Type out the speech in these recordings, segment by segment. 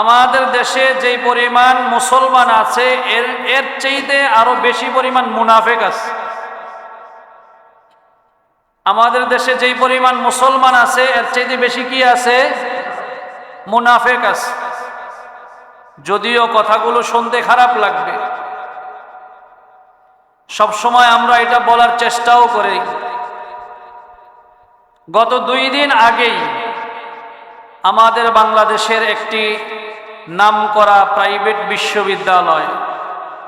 আমাদের দেশে যেই পরিমাণ মুসলমান আছে, এর এর চাইতে আরও বেশি পরিমাণ মুনাফেক আছে। আমাদের দেশে যেই পরিমাণ মুসলমান আছে, এর চাইতে বেশি কি আছে? মুনাফেক আছে। যদিও কথাগুলো শুনতে খারাপ লাগবে। সব সময় আমরা এটা বলার চেষ্টাও করি। গত দুই দিন আগেই আমাদের বাংলাদেশের একটি নামকরা প্রাইভেট বিশ্ববিদ্যালয়,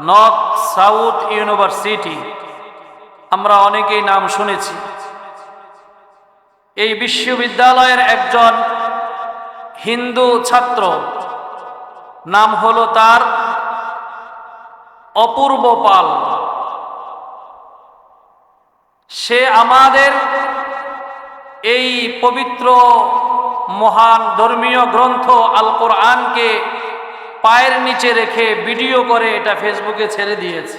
নর্থ সাউথ ইউনিভার্সিটি, আমরা অনেকেই নাম শুনেছি। এই বিশ্ববিদ্যালয়ের একজন হিন্দু ছাত্র, নাম হলো তার অপূর্ব পাল। সে আমাদের এই পবিত্র মহান ধর্মীয় গ্রন্থ আল কোরআনকে পায়ের নিচে রেখে ভিডিও করে এটা ফেসবুকে ছেড়ে দিয়েছে।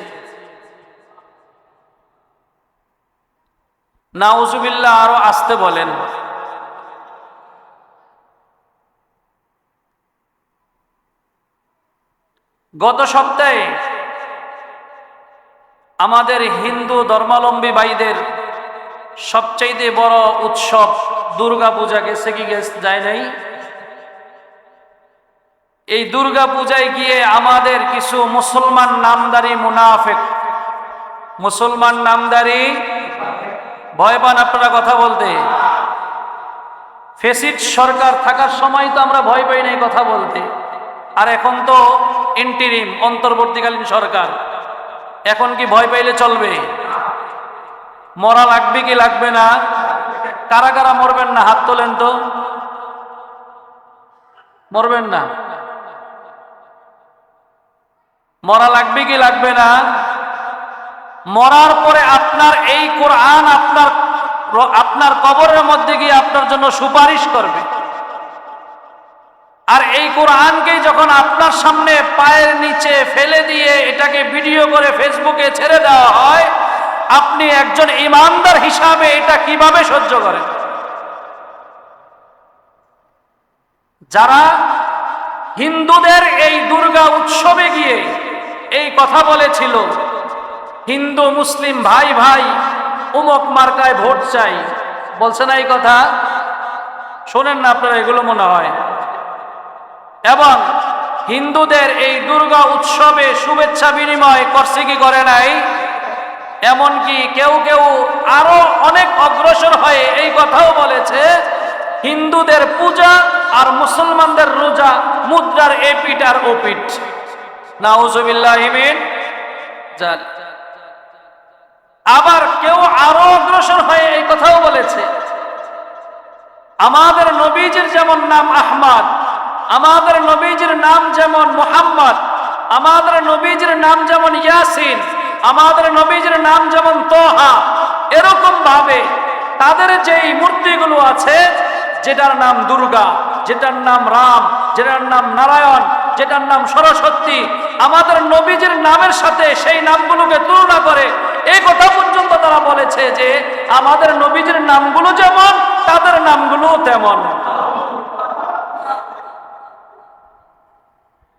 নাউজুবিল্লাহ আরও আসতে বলেন। গত সপ্তাহে আমাদের হিন্দু ধর্মাবলম্বী ভাইদের সবচাইতে বড় উৎসব দুর্গা পূজা গেছে কি যায় নাই? এই দুর্গা পূজায় গিয়ে আমাদের কিছু মুসলমান নামদারি মুনাফেক। মুসলমান নামদারি? ভয় পান আপনারা কথা বলতে? ফেসিড সরকার থাকার সময় তো আমরা ভয় পাই নাই কথা বলতে। আর এখন তো ইন্টিরিম অন্তর্বর্তীকালীন সরকার। এখন কি ভয় পাইলে চলবে? মরা লাগবে কি লাগবে না? কারা কারা মরবেন না? হাত তোলেন তো। মরবেন না। মরা লাগবে কি লাগবে না? মরার পরে আপনার এই কোরআন আপনার আপনার কবরের মধ্যে গিয়ে আপনার জন্য সুপারিশ করবে। আর এই কোরআনকে যখন আপনার সামনে পায়ের নিচে ফেলে দিয়ে এটাকে ভিডিও করে ফেসবুকে ছেড়ে দেওয়া হয় আপনি একজন ইমানদার হিসাবে এটা কীভাবে সহ্য করেন? যারা হিন্দুদের এই দুর্গা উৎসবে গিয়ে এই কথা বলেছিল, হিন্দু, মুসলিম, ভাই ভাই, উমক মার্কায় ভোট চাই, বলছে না এই কথা? শোনেন না আপনারা, এগুলো মনে হয়। এবং হিন্দুদের এই দুর্গা উৎসবে শুভেচ্ছা বিনিময় করছে কি করে নাই? এমনকি কেউ কেউ আরও অনেক অগ্রসর হয়ে এই কথাও বলেছে, হিন্দুদের পূজা আর মুসলমানদের রোজা, মুদ্রার এ এপিট আর নাউজুবিল্লাহিমিন জাল আবার কেউ আরও অগ্রসর হয়ে এই কথাও বলেছে, আমাদের নবীজির যেমন নাম আহমদ, আমাদের নবীজির নাম যেমন মোহাম্মদ, আমাদের নবীজির নাম যেমন ইয়াসিন আমাদের নবীজির নাম যেমন তোহা, এরকম ভাবে তাদের যেই মূর্তিগুলো আছে, যেটার নাম দুর্গা, যেটার নাম রাম, যেটার নাম নারায়ণ, যেটার নাম সরস্বতী, আমাদের নবীজির নামের সাথে সেই নামগুলোকে তুলনা করে, এই কথা পর্যন্ত তারা বলেছে যে আমাদের নবীজির নামগুলো যেমন, তাদের নামগুলো তেমন।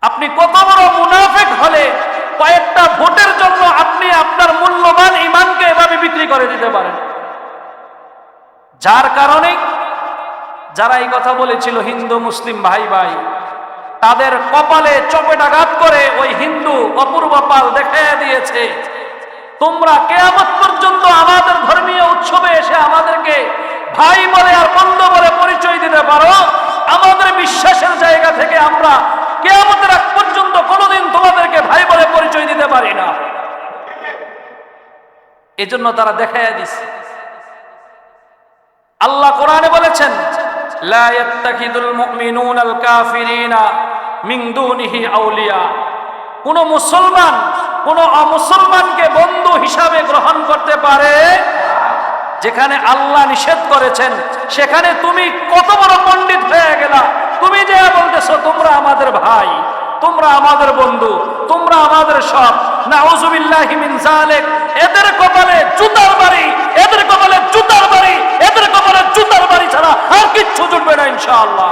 আপনি কত বড় মুনাফেক হলে কয়েকটা ভোটের জন্য আপনি আপনার মূল্যবান ইমানকে এভাবে বিক্রি করে দিতে পারেন। যার কারণে যারা এই কথা বলেছিল হিন্দু, মুসলিম ভাই ভাই, তাদের কপালে চপেটাঘাত করে ওই হিন্দু অপূর্ব পাল দিয়েছে, তোমরা কেয়ামত পর্যন্ত আমাদের ধর্মীয় উৎসবে এসে আমাদেরকে ভাই বলে আর বন্ধু বলে পরিচয় দিতে পারো। আমাদের বিশ্বাসের জায়গা থেকে আমরা কেয়ামতের আগ পর্যন্ত কোনোদিন তোমাদেরকে ভাই বলে পরিচয় দিতে পারি না। এজন্য তারা দেখাইয়া দিছে। আল্লাহ কোরআনে বলেছেন, লা ইয়াত্তাখিদুল মুমিনুনাল কাফিরিনা মিন দুনিহি আউলিয়া। কোন মুসলমান, কোন অমুসলমানকে বন্ধু হিসাবে গ্রহণ করতে পারে যেখানে আল্লাহ নিষেধ করেছেন, সেখানে তুমি কত বড় পণ্ডিত হয়ে গেলা। তুমি যে বলতেছো তোমরা আমাদের ভাই। তোমরা আমাদের বন্ধু, তোমরা আমাদের সব নাউজুবিল্লাহি মিন জালিক এদের কপালে জুতার বাড়ি, এদের কপালে জুতার বাড়ি, এদের কপালে জুতার বাড়ি ছাড়া আর কিচ্ছু জুটবে না ইনশাআল্লাহ।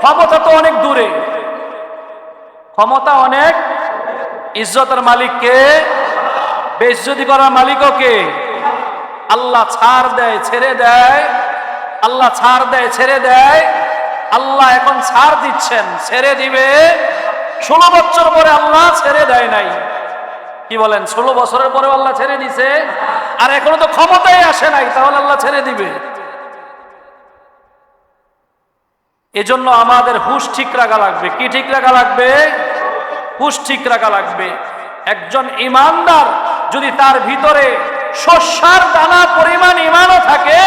ক্ষমতা তো অনেক দূরে। ক্ষমতা অনেক ইজ্জতের মালিককে বেজ্জতি করার মালিকও কে? আল্লাহ ছাড় দেয়, ছেড়ে দেয়। আল্লাহ ছাড় দেয়, ছেড়ে দেয়। আল্লাহ এখন ছাড় দিচ্ছেন, ছেড়ে দিবে। ষোলো বছর পরে আল্লাহ ছেড়ে দেয় নাই। কি বলেন, ষোলো বছরের পরে আল্লাহ ছেড়ে দিছে? আর এখনও তো ক্ষমতায় আসে নাই, তাহলে আল্লাহ ছেড়ে দিবে। এজন্য আমাদের হুশ ঠিক রাখা লাগবে। কি ঠিক রাখা লাগবে? হুশ ঠিক রাখা লাগবে। একজন ইমানদার যদি তার ভিতরে শস্যার দানা পরিমাণ ইমানও থাকে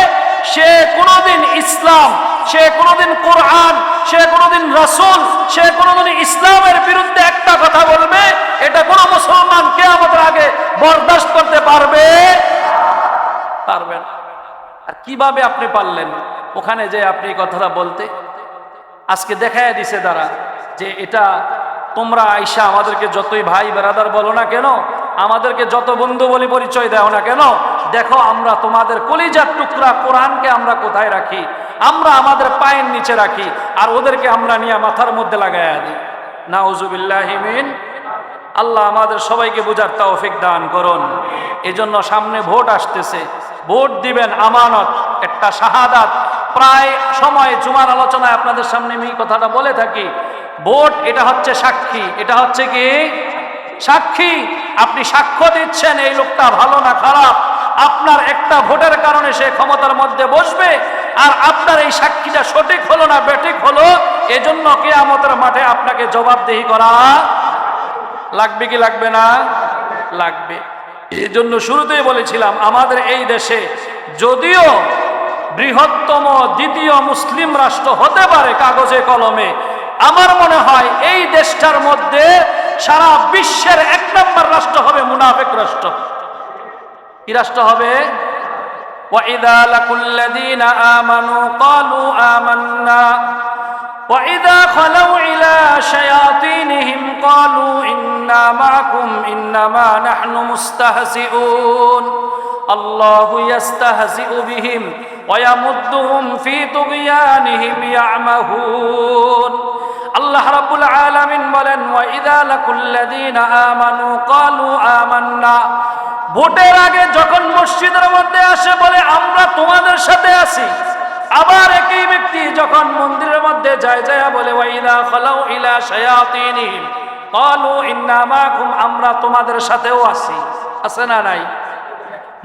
সে কোনোদিন ইসলাম, সে কোনোদিন কোরআন, সে কোনোদিন রাসূল, সে কোনোদিন ইসলামের বিরুদ্ধে একটা কথা বলবে, এটা কোনো মুসলমান কে আমাদের আগে বরদাস্ত করতে পারবে? পারবেন আর কীভাবে আপনি পারলেন? ওখানে যে আপনি কথাটা বলতে, আজকে দেখায় দিছে তারা যে এটা তোমরা আইসা আমাদেরকে যতই ভাই বেরাদার বলো না কেন, আমাদেরকে যত বন্ধু বলি পরিচয় দাও না কেন দেখো, আমরা তোমাদের কলিজার টুকরা কোরআনকে আমরা কোথায় রাখি? আমরা আমাদের পায়ের নিচে রাখি, আর ওদেরকে আমরা নিয়ে মাথার মধ্যে লাগাইয়া দিই। নাউজুবিল্লাহিমিন আল্লাহ আমাদের সবাইকে বোঝার তৌফিক দান করুন। এজন্য সামনে ভোট আসতেছে। ভোট দিবেন আমানত, একটা শাহাদাত। প্রায় সময় জুমার আলোচনায় আপনাদের সামনে আমি কথাটা বলে থাকি। ভোট, এটা হচ্ছে সাক্ষী, এটা হচ্ছে কি? সাক্ষী, আপনি সাক্ষ্য দিচ্ছেন এই লোকটা ভালো না খারাপ? আপনার একটা ভোটের কারণে সে ক্ষমতার মধ্যে বসবে, আর আপনার এই সাক্ষীটা সঠিক হলো না বেঠিক হলো, এজন্য কেয়ামতের মাঠে আপনাকে জবাবদেহি করা লাগবে কি লাগবে না? লাগবে। এই জন্য শুরুতেই বলেছিলাম, আমাদের এই দেশে যদিও বৃহত্তম দ্বিতীয় মুসলিম রাষ্ট্র হতে পারে কাগজে কলমে, আমার মনে হয় এই দেশটার মধ্যে সারা বিশ্বের এক নম্বর রাষ্ট্র হবে মুনাফেক রাষ্ট্র কি রাষ্ট্র হবে وَإِذَا لَقُوا الَّذِينَ آمَنُوا قَالُوا آمَنَّا وإذا خلوا إلى شياطينهم قالوا إنا معكم إنما نحن مستهزئون الله يستهزئ بهم ويمدهم في طغيانهم يعمهون আল্লাহ রাব্বুল আলামিন বলেন ওয়াইদা লাকুল্লাযীনা আমানু ক্বালু আমান্না। ভোটের আগে যখন মসজিদের মধ্যে আসে বলে, আমরা তোমাদের সাথে আছি। আবার একই ব্যক্তি যখন মন্দিরের মধ্যে যায় যায় বলে ওয়াইদা খালাউ ইলা শায়াতিনহিম। ক্বালু, ইন্না মাকুম, আমরা তোমাদের সাথেও আছি। আছে না নাই?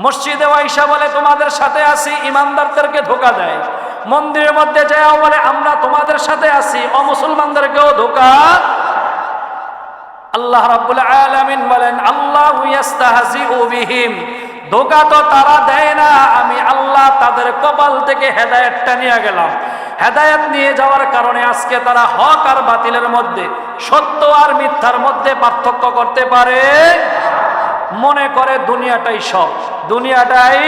মসজিদে আইসা বলে, তোমাদের সাথে আছি। ইমানদারদেরকে ধোকা দেয়। মন্দিরের মধ্যে যায় বলে, আমরা তোমাদের সাথে আছি অমুসলমানদেরকেও ধোকা। আল্লাহ রাব্বুল আলামিন বলেন, আল্লাহু ইয়াস্তাহজিউ বিহিম। ধোকা তো তারা দেয় না, আমি আল্লাহ তাদের কপাল থেকে হেদায়েতটা নিয়ে গেলাম। হেদায়েত নিয়ে যাওয়ার কারণে আজকে তারা হক আর বাতিলের মধ্যে, সত্য আর মিথ্যার মধ্যে পার্থক্য করতে পারে। মনে করে দুনিয়াটাই সব, দুনিয়াটাই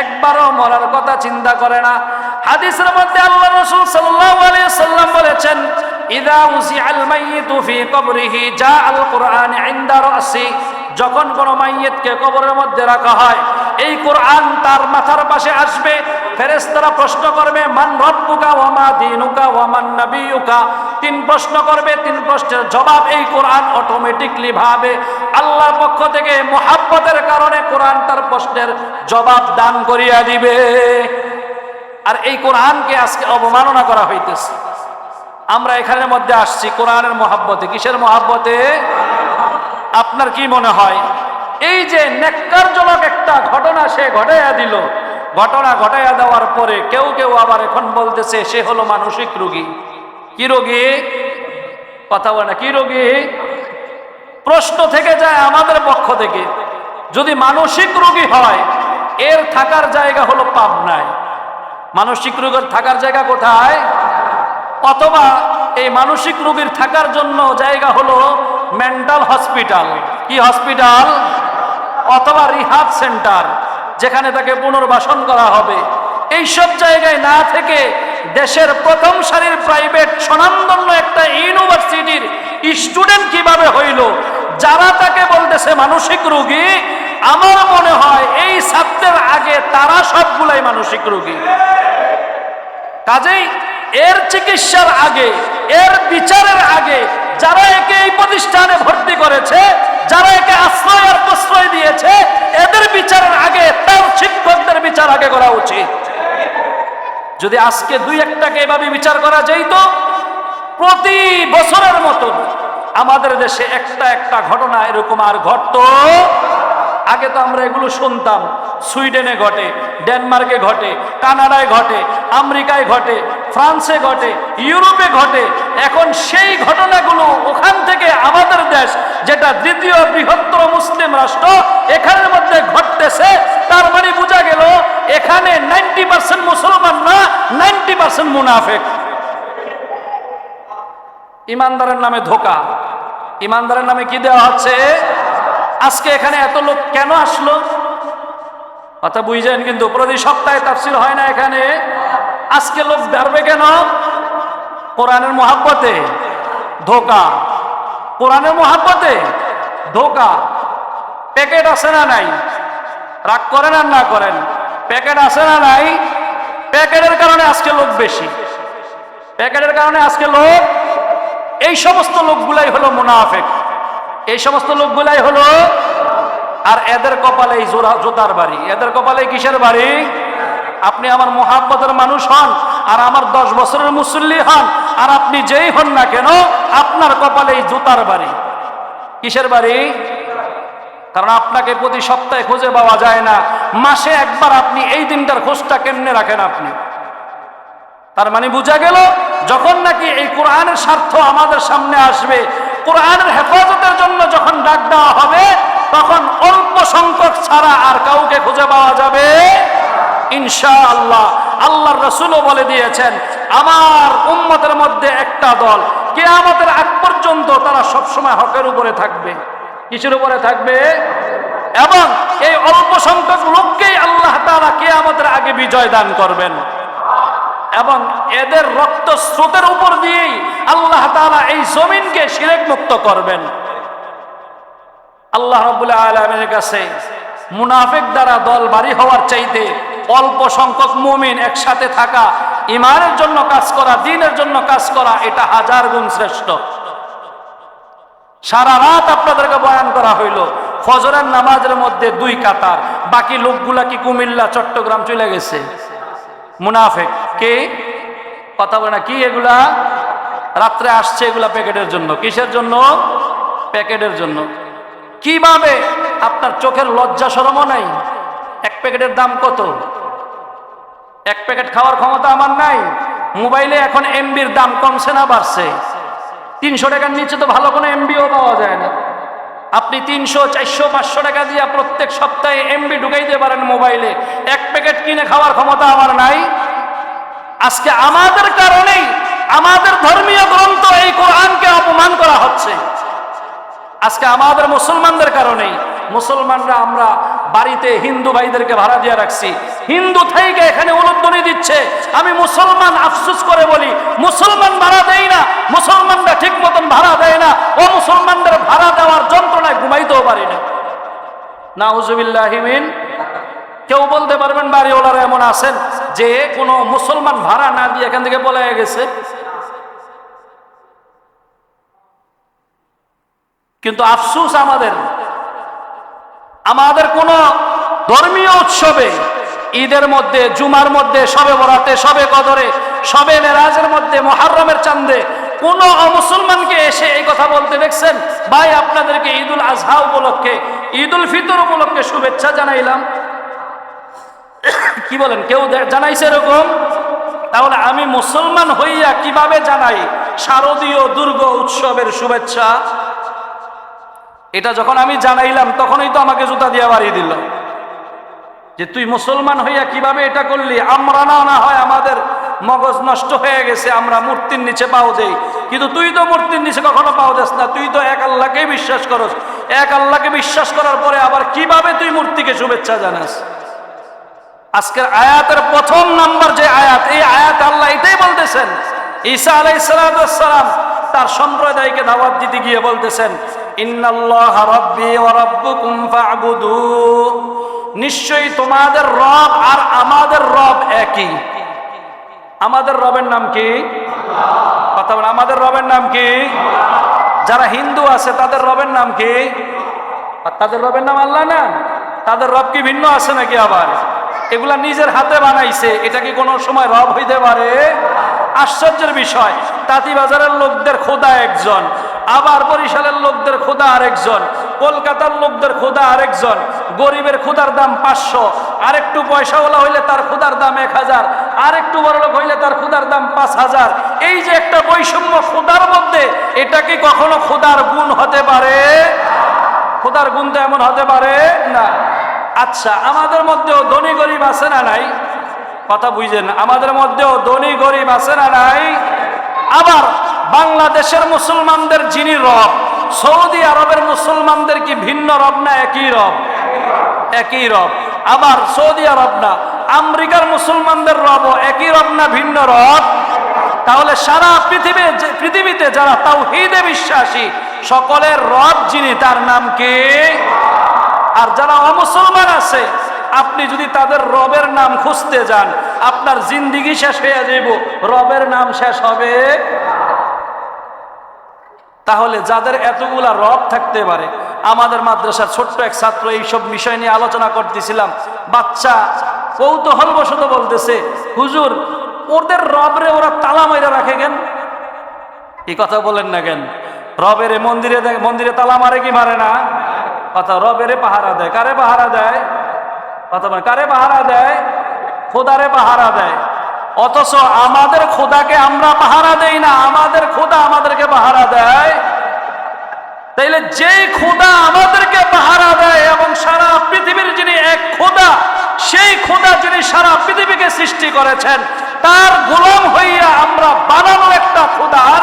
একবারও মরার কথা চিন্তা করে না। হাদিসের মধ্যে আল্লাহ রাসূল আলাইহি সাল্লাম বলেছেন, ইদা উসিআল মাইয়িতু ফি কবরিহি জা আল কুরআন ইনদা রাসি যখন কোনো মাইয়িতকে কবরের মধ্যে রাখা হয়, এই কোরআন তার মাথার পাশে আসবে। ফেরেশতারা প্রশ্ন করবে, মান রব্বুকা ওয়া মা দীনুকা মান নাবিয়ুকা? তিন প্রশ্ন করবে, তিন প্রশ্নের জবাব এই কোরআন অটোমেটিকলি ভাবে। আল্লাহর পক্ষ থেকে মোহাব্বতের কারণে কোরআন তার প্রশ্নের জবাব দান করিয়া দিবে। আর এই কোরআনকে আজকে অবমাননা করা হইতেছে। আমরা এখানের মধ্যে আসছি, কোরআনের মহাব্বতে। কিসের মহাব্বতে? আপনার কি মনে হয়? এই যে নেককারজনক একটা ঘটনা সে ঘটাইয়া দিল। ঘটনা ঘটাইয়া দেওয়ার পরে কেউ কেউ আবার এখন বলতেছে, সে হলো মানসিক রোগী। কি রোগী? কথা বলে না, কি রোগী? প্রশ্ন থেকে যায় আমাদের পক্ষ থেকে। যদি মানসিক রোগী হয়, এর থাকার জায়গা হলো পাবনায়। মানসিক রোগের থাকার জায়গা কোথায়? অথবা এই মানসিক রোগীর থাকার জন্য জায়গা হলো মেন্টাল হসপিটাল। কি হসপিটাল? অথবা রিহাব সেন্টার, যেখানে তাকে পুনর্বাসন করা হবে। এইসব জায়গায় না থেকে দেশের প্রথম সারির প্রাইভেট স্বনামধন্য একটা ইউনিভার্সিটির স্টুডেন্ট কীভাবে হইল? যারা তাকে বলতেছে মানসিক রোগী আমার মনে হয় এই ছাত্রের আগে তারা সবগুলাই মানসিক রোগী। কাজেই এর চিকিৎসার আগে, এর বিচারের আগে যারা একে এই প্রতিষ্ঠানে ভর্তি করেছে, যারা একে আশ্রয় আর প্রশ্রয় দিয়েছে, এদের বিচারের আগে, তার শিক্ষকদের বিচার আগে করা উচিত। যদি আজকে দুই একটাকে এভাবে বিচার করা যেত প্রতি বছরের মতন আমাদের দেশে একটা একটা ঘটনা এরকম আর ঘটতো। আগে তো আমরা এগুলো শুনতাম। সুইডেনে ঘটে, ডেনমার্কে ঘটে, কানাডায় ঘটে, আমেরিকায় ঘটে, ফ্রান্সে ঘটে, ইউরোপে ঘটে। এখন সেই ঘটনাগুলো ওখান থেকে আমাদের দেশ, যেটা দ্বিতীয় বৃহত্তর মুসলিম রাষ্ট্র, এখানের মধ্যে ঘটতেছে। তার মানে বোঝা গেল, এখানে নাইনটি পার্সেন্ট মুসলমান না, নাইনটি পার্সেন্ট মুনাফেক। ইমানদারের নামে ধোকা। ইমানদারের নামে কি দেওয়া হচ্ছে? আজকে এখানে এত লোক কেন আসলো? কথা বুঝছেন কিন্তু প্রতি সপ্তাহে তাফসিল হয় না এখানে। আজকে লোক বেরবে কেন? কোরআনের মহাব্বতে ধোকা। কোরআনের মহাব্বতে ধোকা। প্যাকেট আছে না নাই? রাগ করেন আর না করেন? প্যাকেট আছে না নাই? প্যাকেটের কারণে আজকে লোক বেশি। প্যাকেটের কারণে আজকে লোক এই সমস্ত লোকগুলাই হলো মুনাফেক। এই সমস্ত লোকগুলাই হলো, আর এদের কপালে জোতার বাড়ি। এদের কপালে কিসের বাড়ি? আপনি আমার মোহাব্বতের মানুষ হন, আর আমার দশ বছরের মুসল্লি হন, আর আপনি যেই হন না কেন, আপনার কপালে জুতার বাড়ি। কিসের বাড়ি? কারণ আপনাকে প্রতি সপ্তাহে খুঁজে পাওয়া যায় না। মাসে একবার আপনি এই দিনটার খোঁজটা কেমনে রাখেন আপনি? তার মানে বোঝা গেল, যখন নাকি এই কোরআনের স্বার্থ আমাদের সামনে আসবে কোরআনের হেফাজতের জন্য যখন ডাক দেওয়া হবে, তখন অল্প সংখ্যক ছাড়া আর কাউকে খুঁজে পাওয়া যাবে? ইনশা আল্লাহ আল্লাহর রসুলও বলে দিয়েছেন, আমার উম্মতের মধ্যে একটা দল, কেয়ামতের আগ পর্যন্ত তারা সবসময় হকের উপরে থাকবে। কিসের উপরে থাকবে? এবং এই অল্প সংখ্যক লোককেই আল্লাহ তারা কেয়ামতের আগে বিজয় দান করবেন। এবং এদের রক্ত স্রোতের উপর দিয়েই আল্লাহ তাআলা এই জমিনকে শিরেক মুক্ত করবেন। আল্লাহ রাব্বুল আলামিনের কাছে মুনাফিক দ্বারা দল বাড়ি হওয়ার চাইতে অল্প সংখ্যক মুমিন একসাথে থাকা ইমানের জন্য কাজ করা, দিনের জন্য কাজ করা, এটা হাজার গুণ শ্রেষ্ঠ। সারা রাত আপনাদেরকে বয়ান করা হইল, ফজরের নামাজের মধ্যে দুই কাতার, বাকি লোকগুলা কি কুমিল্লা, চট্টগ্রাম চলে গেছে? মুনাফেক। কে? কথা বলে না, কি এগুলা? রাত্রে আসছে এগুলা প্যাকেটের জন্য। কিসের জন্য? প্যাকেটের জন্য। কীভাবে আপনার চোখের লজ্জা সরমও নাই? এক প্যাকেটের দাম কত? এক প্যাকেট খাওয়ার ক্ষমতা আমার নাই। মোবাইলে এখন এমবির দাম কমছে না বাড়ছে। তিনশো টাকার নিচে তো ভালো কোনো এমবিও পাওয়া যায় না। আপনি তিনশো, চারশো, পাঁচশো টাকা দিয়ে প্রত্যেক সপ্তাহে এমবি ঢুকাইতে পারেন মোবাইলে। এক প্যাকেট কিনে খাওয়ার ক্ষমতা আমার নাই। আজকে আমাদের কারণেই আমাদের ধর্মীয় গ্রন্থ এই কোরআনকে অপমান করা হচ্ছে। আজকে আমাদের মুসলমানদের কারণেই মুসলমানরা আমরা বাড়িতে হিন্দু ভাইদেরকে ভাড়া দিয়ে রাখছি। হিন্দু থেকে এখানে উলুধ্বনি দিচ্ছে। আমি মুসলমান আফসুস করে বলি, মুসলমান ভাড়া দেয় না, মুসলমানরা ঠিক মতন ভাড়া দেয় না, ও মুসলমানদের ভাড়া দেওয়ার যন্ত্রণায় ঘুমাইতেও পারি না। নাউজুবিল্লাহিমিন কেউ বলতে পারবেন বাড়িওয়ালারা এমন আছেন? যে কোনো মুসলমান ভাড়া না দিয়ে এখান থেকে বলে গেছে। কিন্তু আফসুস আমাদের আমাদের কোন ধর্মীয় উৎসবে, ঈদের মধ্যে, জুমার মধ্যে, সবে বরাতে, সবে কদরে, সবে মেরাজের মধ্যে, মহারমের চান্দে কোন অমুসলমানকে এসে এই কথা বলতে দেখছেন? ভাই, আপনাদেরকে ঈদুল আজহা উপলক্ষে, ঈদুল ফিতর উপলক্ষে শুভেচ্ছা জানাইলাম। কি বলেন, কেউ জানাইছে এরকম? তাহলে আমি মুসলমান হইয়া কীভাবে জানাই? শারদীয় দুর্গ উৎসবের শুভেচ্ছা। এটা যখন আমি জানাইলাম, তখনই তো আমাকে জুতা দিয়া বাড়িয়ে দিল। যে তুই মুসলমান হইয়া কীভাবে এটা করলি? আমরা না না হয় আমাদের মগজ নষ্ট হয়ে গেছে, আমরা মূর্তির নিচে পাও দেই। কিন্তু তুই তো মূর্তির নিচে কখনো পাও দেস না, তুই তো এক আল্লাহকেই বিশ্বাস করস। এক আল্লাহকে বিশ্বাস করার পরে আবার কীভাবে তুই মূর্তিকে শুভেচ্ছা জানাস? আজকের আয়াতের প্রথম নাম্বার যে আয়াত, এই আয়াত আল্লাহ এটাই বলতেছেন। ঈসা আলাইসালাম তার সম্প্রদায়কে দাওয়াত দিতে গিয়ে বলতেছেন নিশ্চয়ই তোমাদের রব আর আমাদের রব একই। আমাদের রবের নাম কি? কথা আমাদের রবের নাম কি? যারা হিন্দু আছে, তাদের রবের নাম কি? আর তাদের রবের নাম আল্লাহ না? তাদের রব কি ভিন্ন আছে নাকি আবার? এগুলা নিজের হাতে বানাইছে, এটা কি কোনো সময় রব হইতে পারে? আশ্চর্যের বিষয়, তাঁতিবাজারের লোকদের খোদা একজন, আবার বরিশালের লোকদের খোদা আরেকজন, কলকাতার লোকদের খোদা আরেকজন, গরিবের খোদার দাম পাঁচশো, আরেকটু পয়সাওয়ালা হইলে তার খোদার দাম এক হাজার, আরেকটু বড় লোক হইলে তার খোদার দাম পাঁচ হাজার। এই যে একটা বৈষম্য খোদার মধ্যে, এটা কি কখনো খোদার গুণ হতে পারে? খোদার গুণ তো এমন হতে পারে? না। আচ্ছা আমাদের মধ্যেও ধনী গরিব আছে না নাই? কথা বুঝেন, আমাদের মধ্যেও ধনী গরিব আছে না নাই? আবার বাংলাদেশের মুসলমানদের যিনি রব, সৌদি আরবের মুসলমানদের কি ভিন্ন রব না একই রব? একই রব। আবার সৌদি আরব না, আমেরিকার মুসলমানদের রব একই রব না ভিন্ন রব? তাহলে সারা পৃথিবী পৃথিবীতে যারা তাও হিদে বিশ্বাসী, সকলের রব যিনি, তার নাম কি? আর যারা অমুসলমান আছে, আপনি যদি তাদের রবের নাম খুঁজতে যান, আপনার জিন্দিগি শেষ হয়ে যাইব রবের নাম শেষ হবে। তাহলে যাদের এতগুলা রব থাকতে পারে, আমাদের মাদ্রাসার ছোট্ট এক ছাত্র এইসব বিষয় নিয়ে আলোচনা করতেছিলাম। বাচ্চা কৌতূহল বশত বলতেছে, হুজুর, ওদের রবরে ওরা তালা মাইরা রাখে কেন? এই কথা বলেন না কেন? রবের মন্দিরে মন্দিরে তালা মারে কি মারে না? কথা রবেরে পাহারা দেয়। কারে পাহারা দেয়? কথা কারে পাহারা দেয়? খোদারে পাহারা দেয়। অথচ আমাদের খোদাকে আমরা পাহারা দেই না, আমাদের খোদা আমাদেরকে পাহারা দেয়। তাইলে যেই খোদা আমাদেরকে পাহারা দেয় এবং সারা পৃথিবীর যিনি এক খোদা, সেই খোদা যিনি সারা পৃথিবীকে সৃষ্টি করেছেন, তার গোলাম হইয়া আমরা বানানো একটা খোদার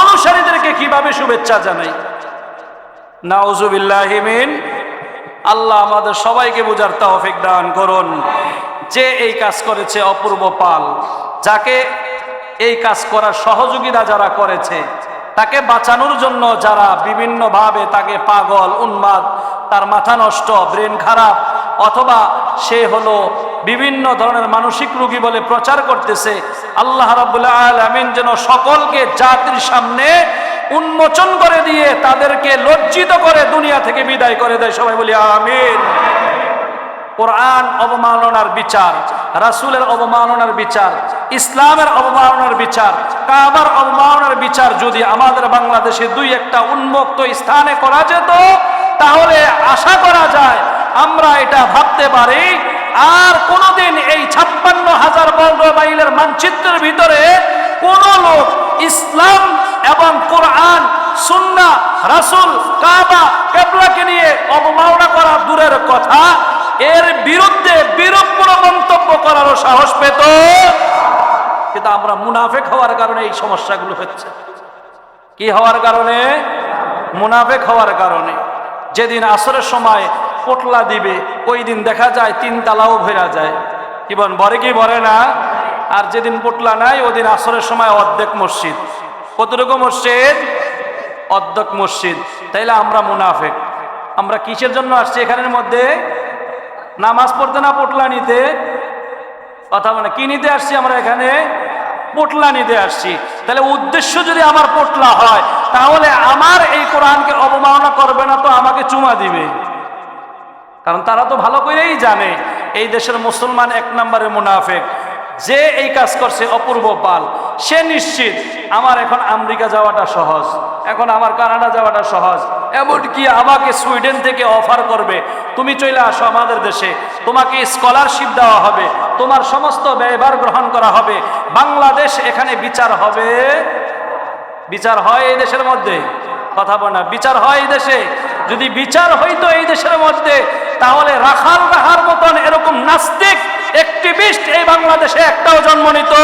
অনুসারীদেরকে কীভাবে শুভেচ্ছা জানাই? নাউজুবিল্লাহিমিন আল্লাহ আমাদের সবাইকে বোঝার তৌফিক দান করুন। যে এই কাজ করেছে অপূর্ব পাল, যাকে এই কাজ করার সহযোগিতা যারা করেছে, তাকে বাঁচানোর জন্য যারা বিভিন্নভাবে তাকে পাগল, উন্মাদ, তার মাথা নষ্ট, ব্রেন খারাপ, অথবা সে হলো বিভিন্ন ধরনের মানসিক রোগী বলে প্রচার করতেছে, আল্লাহ রাবুল্লাহ আলমিন যেন সকলকে জাতির সামনে উন্মোচন করে দিয়ে তাদেরকে লজ্জিত করে দুনিয়া থেকে বিদায় করে দেয়। সবাই বলি, আমিন। কোরআন অবমাননার বিচার, রাসূলের অবমাননার বিচার, ইসলামের অবমাননার বিচার, কাবার অবমাননার বিচার যদি আমাদের বাংলাদেশে দুই একটা উন্মুক্ত স্থানে করা যেত, তাহলে আশা করা যায় আমরা এটা ভাবতে পারি, আর কোনোদিন এই ছাপ্পান্ন হাজার বর্গ মাইলের মানচিত্রের ভিতরে কোন লোক ইসলাম এবং কোরআন সুন্না রাসুল, কাবা কেবলাকে নিয়ে অবমাননা করা দূরের কথা। এর বিরুদ্ধে বিরূপ কোনো মন্তব্য করারও সাহস পেত। কিন্তু আমরা মুনাফেক হওয়ার কারণে এই সমস্যাগুলো হচ্ছে। কি হওয়ার কারণে? মুনাফেক হওয়ার কারণে। যেদিন আসরের সময় পোটলা দিবে, ওই দিন দেখা যায় তিন তালাও ভেরা যায়। কি বরে কি বলে না? আর যেদিন পোটলা নাই, ওদিন আসরের সময় অর্ধেক মসজিদ। কতটুকু মসজিদ? অর্ধেক মসজিদ। তাইলে আমরা মুনাফেক। আমরা কিসের জন্য আসছি এখানের মধ্যে? নামাজ পড়তে না পোটলা নিতে? কথা মানে কি নিতে আসছি আমরা এখানে? পোটলা নিতে আসছি। তাহলে উদ্দেশ্য যদি আমার পোটলা হয়, তাহলে আমার এই কোরআনকে অবমাননা করবে না তো আমাকে চুমা দিবে। কারণ তারা তো ভালো করেই জানে, এই দেশের মুসলমান এক নম্বরে মুনাফেক। যে এই কাজ করছে অপূর্ব পাল, সে নিশ্চিত আমার এখন আমেরিকা যাওয়াটা সহজ, এখন আমার কানাডা যাওয়াটা সহজ, এমনকি আমাকে সুইডেন থেকে অফার করবে, তুমি চলে আসো আমাদের দেশে, তোমাকে স্কলারশিপ দেওয়া হবে, তোমার সমস্ত ব্যয়ভার গ্রহণ করা হবে, বাংলাদেশ এখানে বিচার হবে। বিচার হয় এই দেশের মধ্যে, কথা বলে না, বিচার হয় এই দেশে, যদি বিচার হইতো এই দেশের মধ্যে, তাহলে রাখাল রাহার মতন এরকম নাস্তিক একটিভিস্ট এই বাংলাদেশে একটাও জন্ম নিত।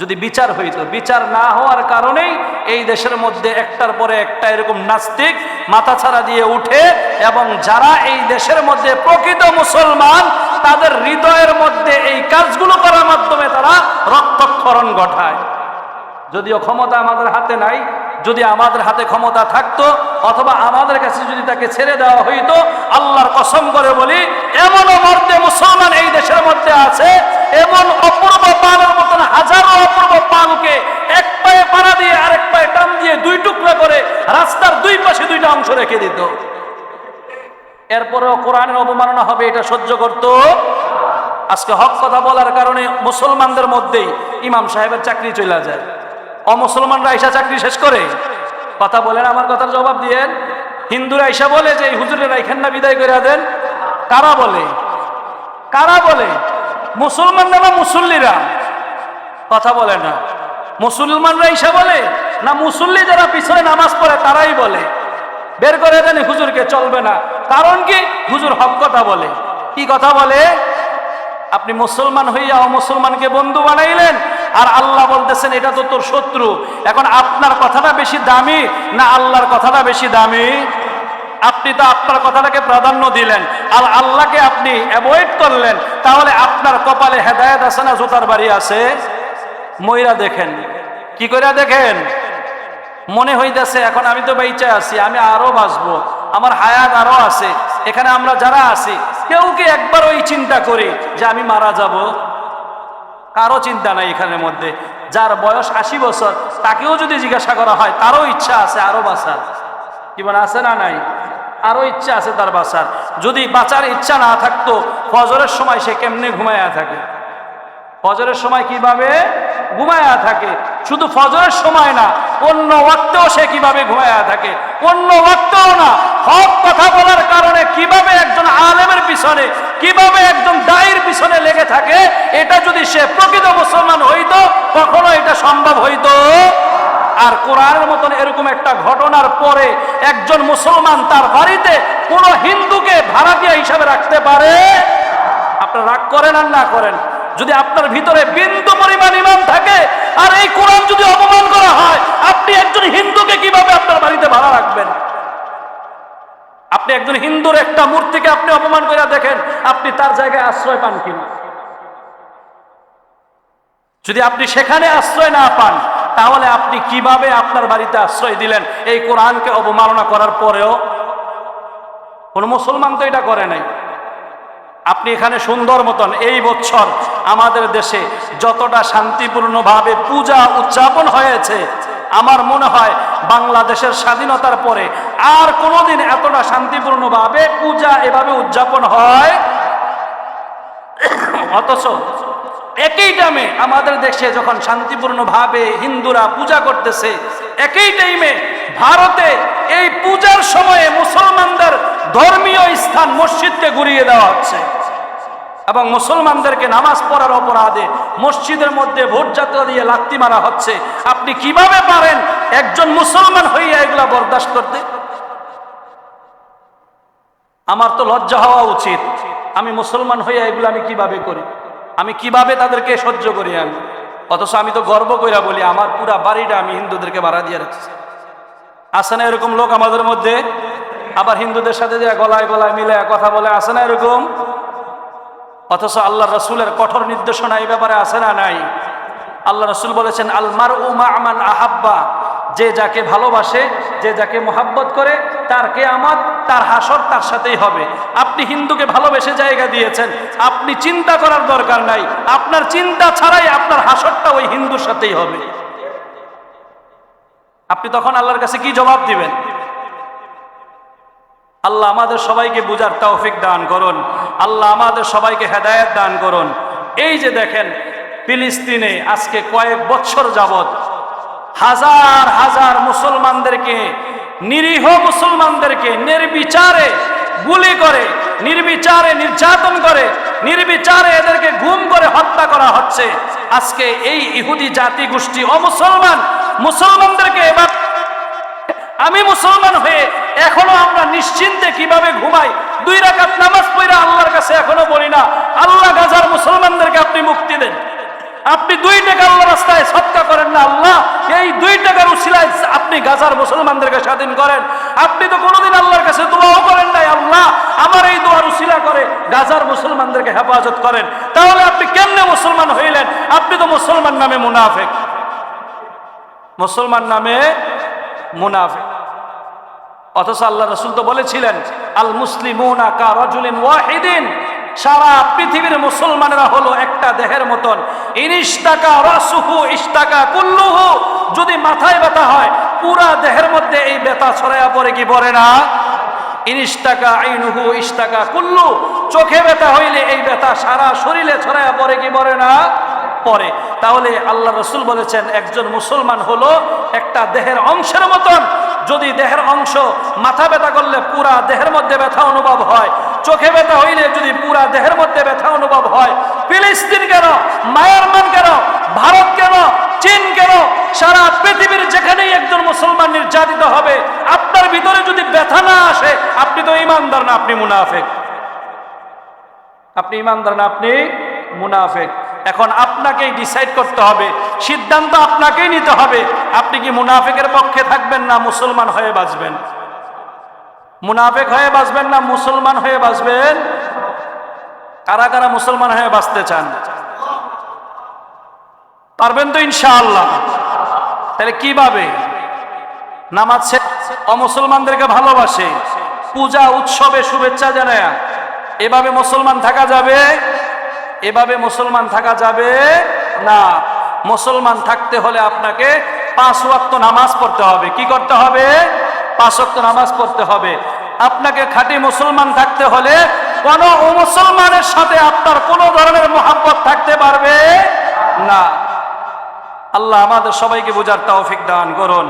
যদি বিচার হইতো, বিচার না হওয়ার কারণেই এই দেশের মধ্যে একটার পরে একটা এরকম নাস্তিক মাথা ছাড়া দিয়ে উঠে এবং যারা এই দেশের মধ্যে প্রকৃত মুসলমান, তাদের হৃদয়ের মধ্যে এই কাজগুলো করার মাধ্যমে তারা রক্তক্ষরণ ঘটায়। যদিও ক্ষমতা আমাদের হাতে নাই, যদি আমাদের হাতে ক্ষমতা থাকতো, অথবা আমাদের কাছে যদি তাকে ছেড়ে দেওয়া হইতো, আল্লাহর কসম করে বলি, এমনও মর্দে আছে, এমন অপূর্ব পানের মতন, হাজারো অপূর্ব পানকে এক পায়ে পাড়া দিয়ে আরেক পায়ে টান দিয়ে দুই রাস্তার দুই পাশে দুইটা অংশ রেখে দিত। এরপরেও কোরআনের অবমাননা হবে, এটা সহ্য করত। আজকে হক কথা বলার কারণে মুসলমানদের মধ্যেই ইমাম সাহেবের চাকরি চলে যায়। অমুসলমানরা আইসা চাকরি শেষ করে। কথা বলেন, আমার কথার জবাব দিয়েন। হিন্দুরা আইসা বলে যে হুজুরের এখান না বিদায় করে দেন। কারা বলে? কারা বলে? মুসলমানরা না মুসল্লিরা? কথা বলে না। মুসলমানরা ইসা বলে, না মুসল্লি যারা পিছনে নামাজ পড়ে তারাই বলে। বের করে দেন, হুজুরকে চলবে না। কারণ কি? হুজুর হক কথা বলে। কি কথা বলে? আপনি মুসলমান হইয়া মুসলমানকে বন্ধু বানাইলেন, আর আল্লাহ বলতেছেন, এটা তো তোর শত্রু। এখন আপনার কথাটা বেশি দামি, না আল্লাহর কথাটা বেশি দামি? আপনি তো আপনার কথাটাকে প্রাধান্য দিলেন। আর আল্লাহকে আপনি অ্যাভয়েড করলেন। তাহলে আপনার কপালে হেদায়ত আছে না জোতার বাড়ি আছে? ময়রা দেখেন। কি করে দেখেন? মনে হইতেছে, এখন আমি তো বেঁচে আছি, আমি আরও বাঁচবো। আমার হায়াত আরও আছে। এখানে আমরা যারা আছি, কেউ কি একবার ওই চিন্তা করি যে আমি মারা যাব? কারও চিন্তা নাই এখানের মধ্যে। যার বয়স আশি বছর, তাকেও যদি জিজ্ঞাসা করা হয়, তারও ইচ্ছা আছে আরও বাঁচার। বলে আছে না নাই? আরও ইচ্ছা আছে তার বাঁচার। যদি বাঁচার ইচ্ছা না থাকতো, ফজরের সময় সে কেমনে ঘুমায়া থাকে? ফজরের সময় কীভাবে ঘুমায়া থাকে? শুধু ফজরের সময় না, অন্য ওয়াক্তেও সে কীভাবে ঘুমায়া থাকে? অন্য ওয়াক্তেও না। হক কথা বলার কারণে কীভাবে একজন আলেমের পিছনে, কীভাবে একজন দায়ের পিছনে লেগে থাকে, এটা যদি সে প্রকৃত মুসলমান হইতো, কখনো এটা সম্ভব হইতো আর কোরআনের মতন এরকম একটা ঘটনার পরে একজন মুসলমান তার বাড়িতে কোনো হিন্দুকে ভাড়াটিয়া হিসাবে রাখতে পারে? আপনার রাগ করেন আর না করেন? যদি আপনার ভিতরে বিন্দু পরিমাণ ইমান থাকে, আর এই কোরআন যদি অপমান করা হয়, আপনি একজন হিন্দুকে কীভাবে আপনার বাড়িতে ভাড়া রাখবেন? আপনি একজন হিন্দুর একটা মূর্তিকে আপনি অপমান করে দেখেন, আপনি তার জায়গায় আশ্রয় পান কিনা? যদি আপনি সেখানে আশ্রয় না পান তাহলে আপনি কীভাবে আপনার বাড়িতে আশ্রয় দিলেন? এই কোরআনকে অবমাননা করার পরেও কোন মুসলমান তো এটা করে নাই। আপনি এখানে সুন্দর মতন এই বছর আমাদের দেশে যতটা শান্তিপূর্ণভাবে পূজা উদযাপন হয়েছে, আমার মনে হয় বাংলাদেশের স্বাধীনতার পরে আর কোনোদিন এতটা শান্তিপূর্ণভাবে পূজা এভাবে উদযাপন হয়। অথচ একই টাইমে আমাদের দেশে যখন শান্তিপূর্ণভাবে হিন্দুরা পূজা করতেছে, একই টাইমে ভারতে এই পূজার সময়ে মুসলমানদের ধর্মীয় স্থান মসজিদকে ঘুরিয়ে দেওয়া হচ্ছে। এবং মুসলমানদেরকে নামাজ পড়ার অপরাধে মসজিদের মধ্যে ভোট যাত্রা দিয়ে লাত্তি মারা হচ্ছে। আপনি কীভাবে পারেন একজন মুসলমান হইয়া এগুলা বরদাস্ত করতে? আমার তো লজ্জা হওয়া উচিত। আমি মুসলমান হইয়া এগুলো আমি কীভাবে করি? আমি কীভাবে তাদেরকে সহ্য করি আমি? অথচ আমি তো গর্ব কইরা বলি, আমার পুরা বাড়িটা আমি হিন্দুদেরকে ভাড়া দিয়ে রাখছি। আসে না এরকম লোক আমাদের মধ্যে? আবার হিন্দুদের সাথে যে গলায় গলায় মিলে কথা বলে আসে না এরকম? অথচ আল্লাহ রসুলের কঠোর নির্দেশনা এই ব্যাপারে আছে না নাই? আল্লাহ রসুল বলেছেন আলমার উমা আমান আহাব্বা। যে যাকে ভালোবাসে, যে যাকে মোহাব্বত করে, তার কে কেয়ামত, তার হাসর তার সাথেই হবে। আপনি হিন্দুকে ভালোবেসে জায়গা দিয়েছেন। আপনি চিন্তা করার দরকার নাই। আপনার চিন্তা ছাড়াই আপনার হাসরটা ওই হিন্দুর সাথেই হবে। আপনি তখন আল্লাহর কাছে কি জবাব দিবেন? আল্লাহ আমাদের সবাইকে বুঝার তৌফিক দান করুন। আল্লাহ আমাদের সবাইকে হেদায়েত দান করুন। এই যে দেখেন, ফিলিস্তিনে আজকে কয়েক বছর যাবত হাজার হাজার মুসলমানদেরকে, নিরীহ মুসলমানদেরকে নির্বিচারে গুলি করে, নির্বিচারে নির্যাতন করে, নির্বিচারে এদেরকে গুম করে হত্যা করা হচ্ছে। আজকে এই ইহুদি জাতি গোষ্ঠী অমুসলমান মুসলমানদেরকে এবার আমি মুসলমান হয়ে এখনও আমরা নিশ্চিন্তে কীভাবে ঘুমাই? দুই রাকাত নামাজ পড়া আল্লাহর কাছে এখনও বলি না, আল্লাহ গাজার মুসলমানদেরকে আপনি মুক্তি দেন। আপনি দুই টাকা আল্লাহ রাস্তায় সৎকা করেন না আল্লাহ। এই দুই টাকার উসিলায় আপনি গাজার মুসলমানদেরকে স্বাধীন করেন। আপনি তো কোনোদিন আল্লাহর কাছে দোয়াও করেন নাই, আল্লাহ আমার এই দোয়ার উসিলা করে গাজার মুসলমানদেরকে হেফাজত করেন। তাহলে আপনি কেমনে মুসলমান হইলেন? আপনি তো মুসলমান নামে মুনাফেক। মুসলমান নামে মুনাফেক। অথচ আল্লাহ রসুল তো বলেছিলেন, আল রাজুলিন ওয়াহিদিন। সারা পৃথিবীর মুসলমানেরা হলো একটা দেহের মতন। ইনিস্তাকা রাসুহু ইস্তাকা কুল্লুহু। যদি মাথায় ব্যথা হয়, পুরা দেহের মধ্যে এই ব্যথা ছড়াইয়া পড়ে কি পড়ে না? ইনিস্টাকা আইনুহু ইস্টাকা কুল্লু। চোখে ব্যথা হইলে এই ব্যথা সারা শরীরে ছড়াইয়া পড়ে কি পড়ে না? পরে তাহলে আল্লাহ রসুল বলেছেন, একজন মুসলমান হলো একটা দেহের অংশের মতন। যদি দেহের অংশ মাথা ব্যথা করলে পুরা দেহের মধ্যে ব্যথা অনুভব হয় চোখে ব্যথা হইলে যদি পুরা দেহের মধ্যে ব্যথা অনুভব হয়, ফিলিস্তিন কেন মায়ারমান কেন, ভারত কেন, চীন কেন, সারা পৃথিবীর যেখানেই একজন মুসলমান নির্যাতিত হবে, আপনার ভিতরে যদি ব্যথা না আসে, আপনি তো ইমানদার না, আপনি মুনাফেক। আপনি ইমানদার না, আপনি মুনাফেক। এখন আপনাকেই ডিসাইড করতে হবে, সিদ্ধান্ত আপনাকেই নিতে হবে, আপনি কি মুনাফেকের পক্ষে থাকবেন না মুসলমান হয়ে বাঁচবেন? মুনাফেক হয়ে বাঁচবেন না, মুসলমান হয়ে বাঁচবেন। কারা কারা মুসলমান হয়ে বাঁচতে চান? পারবেন তো ইনশাআল্লাহ। তাহলে কীভাবে? নামাজ অমুসলমানদেরকে ভালোবাসে, পূজা, উৎসবে শুভেচ্ছা জানায়। এভাবে মুসলমান থাকা যাবে? এভাবে মুসলমান থাকা যাবে? না, মুসলমান থাকতে হলে আপনাকে পাঁচ ওয়াক্ত নামাজ পড়তে হবে। কি করতে হবে? পাঁচ নামাজ পড়তে হবে। আপনাকে খাঁটি মুসলমান থাকতে হলে কোন মুসলমানের সাথে আপনার কোন ধরনের মোহাম্মত থাকতে পারবে না। আল্লাহ আমাদের সবাইকে বোঝার তৌফিক দান করুন।